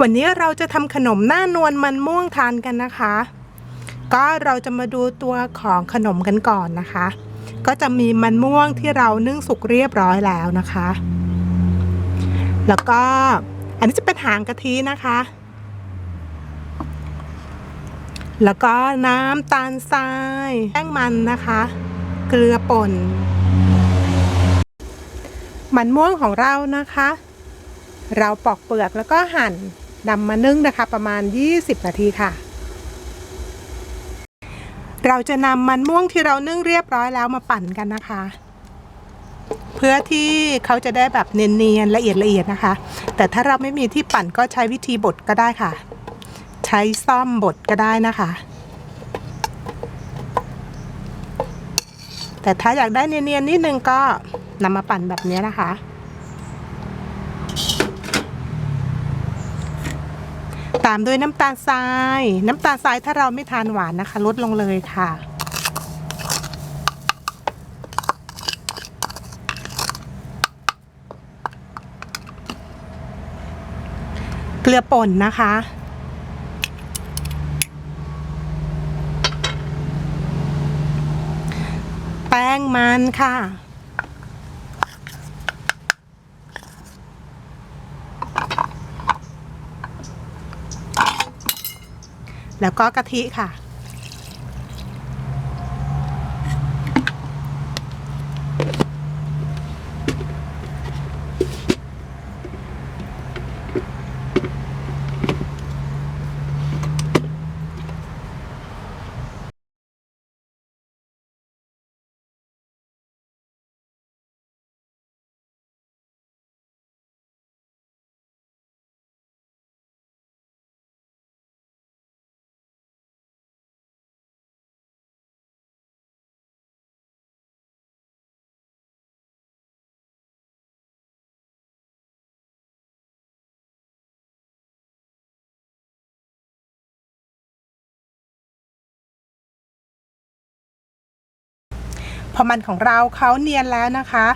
วันนี้เราจะทำขนมหน้านวลมันม่วงทานกันนะคะ ก็เราจะมาดูตัวของขนมกันก่อนนะคะ ก็จะมีมันม่วงที่เรานึ่งสุกเรียบร้อยแล้วนะคะ แล้วก็อันนี้จะเป็นหางกะทินะคะ แล้วก็น้ำตาลทรายแป้งมันนะคะ เกลือป่น มันม่วงของเรานะคะเราปอกเปลือกแล้วก็หั่น นำมานึ่งนะคะประมาณ 20 นาทีค่ะ เราจะนำมันม่วงที่เรานึ่งเรียบร้อยแล้วมาปั่นกันนะคะ เพื่อที่เขาจะได้แบบเนียนๆละเอียดละเอียดนะคะ แต่ถ้าเราไม่มีที่ปั่นก็ใช้วิธีบดก็ได้ค่ะ ใช้ซ่อมบดก็ได้นะคะ แต่ถ้าอยากได้เนียนๆนิดนึงก็นำมาปั่นแบบนี้นะคะ ตามด้วยน้ำตาลทราย น้ำตาลทรายถ้าเราไม่ทานหวานนะคะ ลดลงเลยค่ะ เกลือป่นนะคะแป้งมันค่ะ แล้วก็กะทิค่ะ พอมันของเราเขาเนียนแล้วนะคะ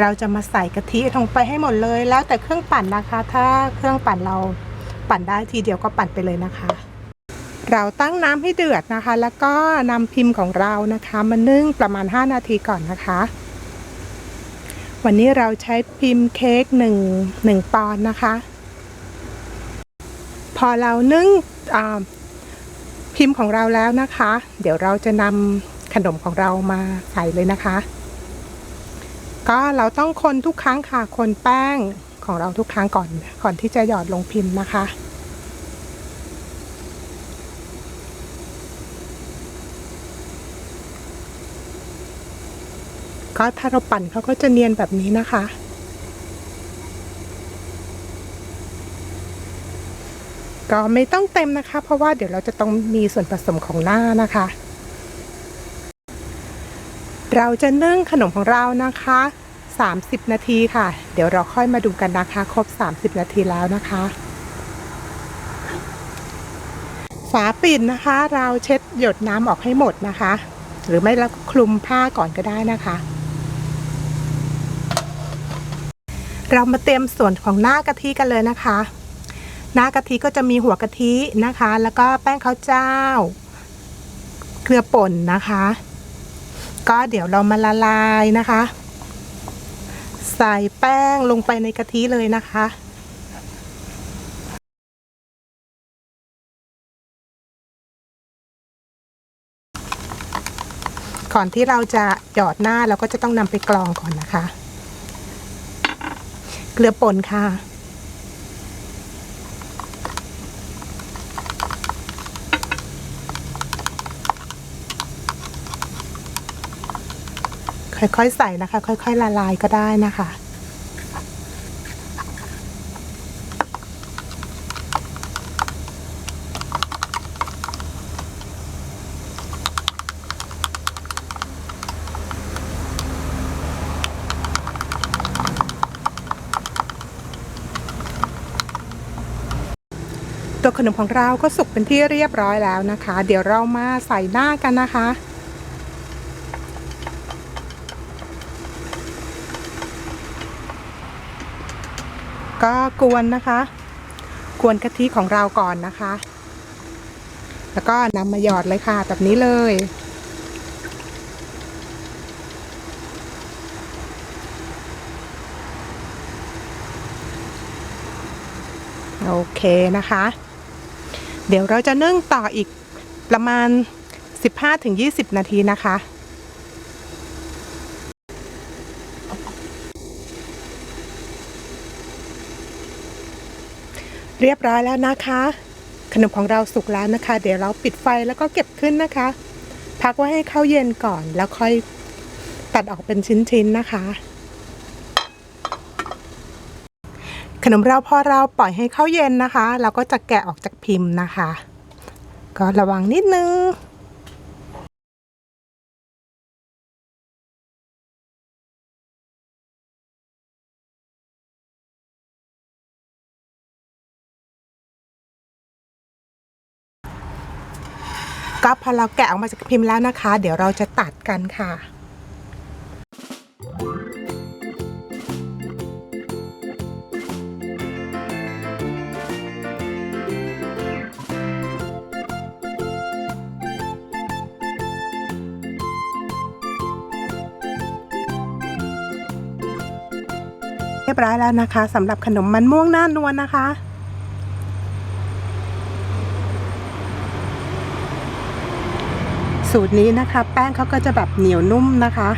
เราจะมาใส่กะทิลงไปให้หมดเลย แล้วแต่เครื่องปั่นนะคะ ถ้าเครื่องปั่นเราปั่นได้ทีเดียวก็ปั่นไปเลยนะคะ เราตั้งน้ำให้เดือดนะคะ แล้วก็นำพิมพ์ของเรานะคะมานึ่งประมาณ 5 นาทีก่อนนะคะ วันนี้เราใช้พิมพ์เค้กหนึ่งหนึ่งปอนด์นะคะ พอเรานึ่งพิมพ์ของเราแล้วนะคะ เดี๋ยวเราจะนำ ขนมของเรามาใส่เลยนะคะ ก็เราต้องคนทุกครั้งค่ะ คนแป้งของเราทุกครั้งก่อน ก่อนที่จะหยอดลงพิมพ์นะคะก็ถ้าเราปั่นเขาก็จะเนียนแบบนี้นะคะ ก็ไม่ต้องเต็มนะคะ เพราะว่าเดี๋ยวเราจะต้องมีส่วนผสมของหน้านะคะ เราจะนึ่งขนมของเรานะคะ 30 นาทีค่ะ เดี๋ยวเราค่อยมาดูกันนะคะ ครบ 30 นาทีแล้วนะคะ ฝาปิดนะคะ เราเช็ดหยดน้ำออกให้หมดนะคะ หรือไม่เราคลุมผ้าก่อนก็ได้นะคะ เรามาเตรียมส่วนของหน้ากะทิกันเลยนะคะ หน้ากะทิก็จะมีหัวกะทินะคะ แล้วก็แป้งข้าวเจ้า เกลือป่นนะคะ ก็เดี๋ยวเรามาละลายนะคะ ใส่แป้งลงไปในกะทิเลยนะคะก่อนที่เราจะหยอดหน้าเราก็จะต้องนำไปกรองก่อนนะคะ เกลือป่นค่ะ ค่อยๆใส่นะคะ ค่อยๆละลายก็ได้นะคะตัวขนมของเราก็สุกเป็นที่เรียบร้อยแล้วนะคะ เดี๋ยวเรามาใส่หน้ากันนะคะ ก็กวนนะคะ กวนกะทิของเราก่อนนะคะ แล้วก็นำมาหยอดเลยค่ะ แบบนี้เลยโอเคนะคะ เดี๋ยวเราจะนึ่งต่ออีกประมาณ 15-20 นาทีนะคะ เรียบร้อยแล้วนะคะ ขนมของเราสุกแล้วนะคะ เดี๋ยวเราปิดไฟแล้วก็เก็บขึ้นนะคะ พักไว้ให้เข้าเย็นก่อนแล้วค่อยตัดออกเป็นชิ้นๆนะคะ ขนมเราพอเราปล่อยให้เข้าเย็นนะคะ เราก็จะแกะออกจากพิมพ์นะคะ ก็ระวังนิดนึง ก็พอเราแกะออกมาจากพิมพ์แล้วนะคะ เดี๋ยวเราจะตัดกันค่ะเรียบร้อยแล้วนะคะสำหรับขนมมันม่วงหน้านวลนะคะ สูตรนี้นะคะ แป้งเขาก็จะแบบเหนียวนุ่มนะคะ